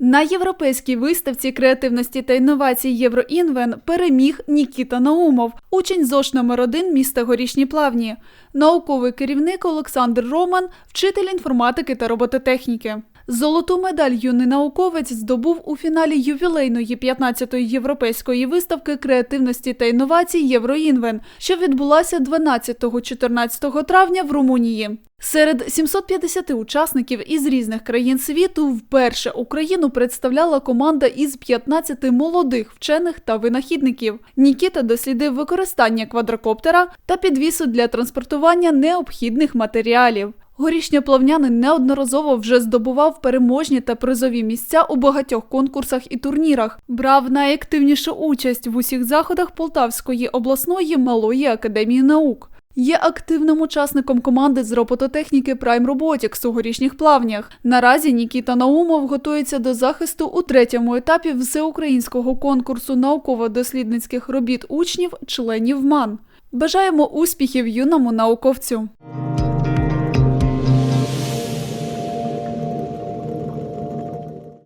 На європейській виставці креативності та інновацій Євроінвен переміг Нікіта Наумов, учень ЗОШ номер 1 міста Горішні Плавні, науковий керівник Олександр Роман, вчитель інформатики та робототехніки. Золоту медаль юний науковець здобув у фіналі ювілейної 15-ї європейської виставки креативності та інновацій Євроінвен, що відбулася 12-14 травня в Румунії. Серед 750 учасників із різних країн світу вперше Україну представляла команда із 15 молодих вчених та винахідників. Нікіта дослідив використання квадрокоптера та підвісу для транспортування необхідних матеріалів. Горішньоплавнянин неодноразово вже здобував переможні та призові місця у багатьох конкурсах і турнірах. Брав найактивнішу участь в усіх заходах Полтавської обласної малої академії наук. Є активним учасником команди з робототехніки Prime Robotics у горішніх плавнях. Наразі Нікіта Наумов готується до захисту у третьому етапі всеукраїнського конкурсу науково-дослідницьких робіт учнів, членів МАН. Бажаємо успіхів юному науковцю.